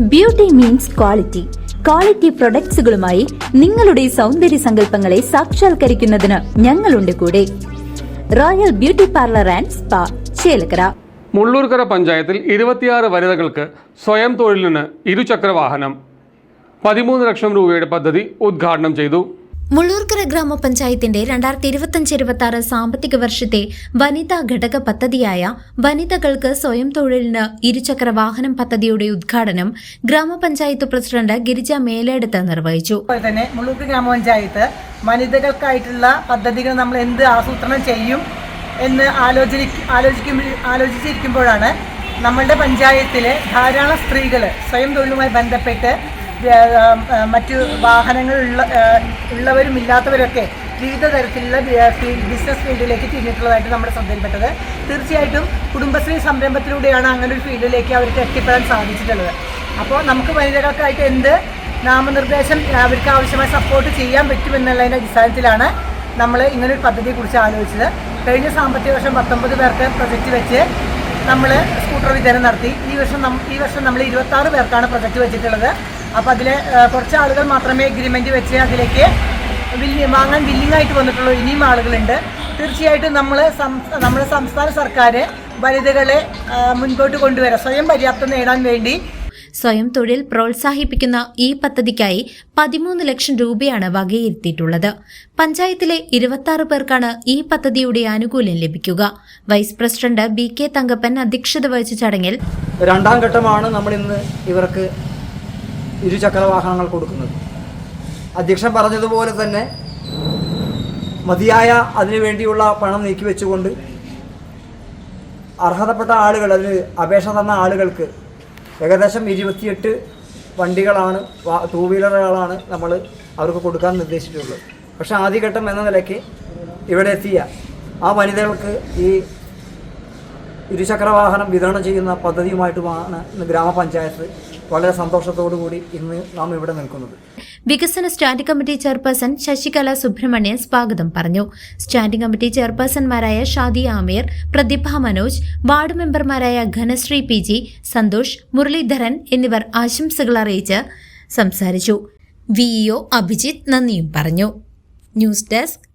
Beauty means quality quality പ്രൊഡക്ട്സുകളുമായി നിങ്ങളുടെ സൗന്ദര്യ സങ്കല്പങ്ങളെ സാക്ഷാത്കരിക്കുന്നതിന് ഞങ്ങളുണ്ട് കൂടെ. Royal Beauty Parlour and Spa Chelakkara. Mullurkara പഞ്ചായത്തിൽ ഇരുപത്തിയാറ് വനിതകൾക്ക് സ്വയം തൊഴിലിന് ഇരുചക്ര വാഹനം പതിമൂന്ന് ലക്ഷം രൂപയുടെ പദ്ധതി ഉദ്ഘാടനം ചെയ്തു. മുള്ളൂർക്കര ഗ്രാമപഞ്ചായത്തിന്റെ രണ്ടായിരത്തി ഇരുപത്തിയഞ്ച് ഇരുപത്തി ആറ് സാമ്പത്തിക വർഷത്തെ വനിതാ ഘടക പദ്ധതിയായ വനിതകൾക്ക് സ്വയം തൊഴിലിന് ഇരുചക്ര വാഹനം പദ്ധതിയുടെ ഉദ്ഘാടനം ഗ്രാമപഞ്ചായത്ത് പ്രസിഡന്റ് ഗിരിജ മേലേടത്ത് നിർവഹിച്ചു. തന്നെ മുള്ളൂർക്കര ഗ്രാമപഞ്ചായത്ത് വനിതകൾക്കായിട്ടുള്ള പദ്ധതികൾ നമ്മൾ എന്ത് ആസൂത്രണം ചെയ്യും എന്ന് ആലോചി ആലോചിക്കും ആലോചിച്ചിരിക്കുമ്പോഴാണ് നമ്മളുടെ പഞ്ചായത്തിലെ ധാരാളം സ്ത്രീകൾ സ്വയം തൊഴിലുമായി ബന്ധപ്പെട്ട് മറ്റു വാഹനങ്ങൾ ഉള്ള ഉള്ളവരും ഇല്ലാത്തവരൊക്കെ വിവിധ തരത്തിലുള്ള ബിസിനസ് ഫീൽഡിലേക്ക് തിരിഞ്ഞിട്ടുള്ളതായിട്ട് നമ്മുടെ ശ്രദ്ധയിൽപ്പെട്ടത്. തീർച്ചയായിട്ടും കുടുംബശ്രീ സംരംഭത്തിലൂടെയാണ് അങ്ങനെ ഒരു ഫീൽഡിലേക്ക് അവർക്ക് എത്തിപ്പെടാൻ സാധിച്ചിട്ടുള്ളത്. അപ്പോൾ നമുക്ക് വനിതകൾക്കായിട്ട് എന്ത് നാമനിർദ്ദേശം അവർക്ക് ആവശ്യമായ സപ്പോർട്ട് ചെയ്യാൻ പറ്റുമെന്നുള്ളതിന്റെ അടിസ്ഥാനത്തിലാണ് നമ്മൾ ഇങ്ങനൊരു പദ്ധതിയെക്കുറിച്ച് ആലോചിച്ചത്. കഴിഞ്ഞ സാമ്പത്തിക വർഷം പത്തൊമ്പത് പേർക്ക് പ്രൊജക്റ്റ് വെച്ച് നമ്മൾ സ്കൂട്ടർ വിതരണം നടത്തി. ഈ വർഷം ഈ വർഷം നമ്മൾ ഇരുപത്താറ് പേർക്കാണ് പ്രൊജക്റ്റ് വെച്ചിട്ടുള്ളത്. അപ്പോൾ അതിൽ കുറച്ച് ആളുകൾ മാത്രമേ എഗ്രിമെന്റ് വെച്ച് അതിലേക്ക് വില്ലി വാങ്ങാൻ വില്ലിംഗ് ആയിട്ട് വന്നിട്ടുള്ളൂ. ഇനിയും ആളുകളുണ്ട്. തീർച്ചയായിട്ടും നമ്മൾ നമ്മുടെ സംസ്ഥാന സർക്കാർ വനിതകളെ മുൻപോട്ട് കൊണ്ടുവരാം സ്വയം പര്യാപ്തം നേടാൻ വേണ്ടി സ്വയം തൊഴിൽ പ്രോത്സാഹിപ്പിക്കുന്ന ഈ പദ്ധതിക്കായി പതിമൂന്ന് ലക്ഷം രൂപയാണ് വകയിരുത്തിയിട്ടുള്ളത്. പഞ്ചായത്തിലെ ഇരുപത്തി പേർക്കാണ് ഈ പദ്ധതിയുടെ ആനുകൂല്യം ലഭിക്കുക. Vice president B K Thankappan അധ്യക്ഷത വഹിച്ച ചടങ്ങിൽ രണ്ടാം ഘട്ടമാണ് നമ്മൾ ഇന്ന് ഇവർക്ക് ഇരുചക്ര വാഹനങ്ങൾ കൊടുക്കുന്നത്. അധ്യക്ഷൻ പറഞ്ഞതുപോലെ തന്നെ മതിയായ അതിനു വേണ്ടിയുള്ള പണം നീക്കി വെച്ചുകൊണ്ട് അർഹതപ്പെട്ട ആളുകൾ അതിന് അപേക്ഷ തന്ന ആളുകൾക്ക് ഏകദേശം ഇരുപത്തിയെട്ട് വണ്ടികളാണ് ടൂ വീലറുകളാണ് നമ്മൾ അവർക്ക് കൊടുക്കാൻ നിർദ്ദേശിച്ചിട്ടുള്ളത്. പക്ഷേ ആദ്യഘട്ടം എന്ന നിലയ്ക്ക് ഇവിടെ എത്തിയ ആ വനിതകൾക്ക് ഈ ഇരുചക്ര വാഹനം വിതരണം ചെയ്യുന്ന പദ്ധതിയുമായിട്ടുമാണ് ഗ്രാമപഞ്ചായത്ത് വളരെ സന്തോഷത്തോടു കൂടി ഇന്ന് നാം ഇവിടെ നിൽക്കുന്നത്. വികസന standing committee chairperson Sasikala Subramanian സ്വാഗതം പറഞ്ഞു. സ്റ്റാൻഡിംഗ് കമ്മിറ്റി ചെയർപേഴ്സൺമാരായ ഷാദി ആമീർ പ്രതിഭ മനോജ് വാർഡ് മെമ്പർമാരായ ഘനശ്രീ പി ജി സന്തോഷ് മുരളീധരൻ എന്നിവർ ആശംസകൾ അറിയിച്ച് സംസാരിച്ചു. വിഇഒ അഭിജിത്ത് നന്ദിയും പറഞ്ഞു. News desk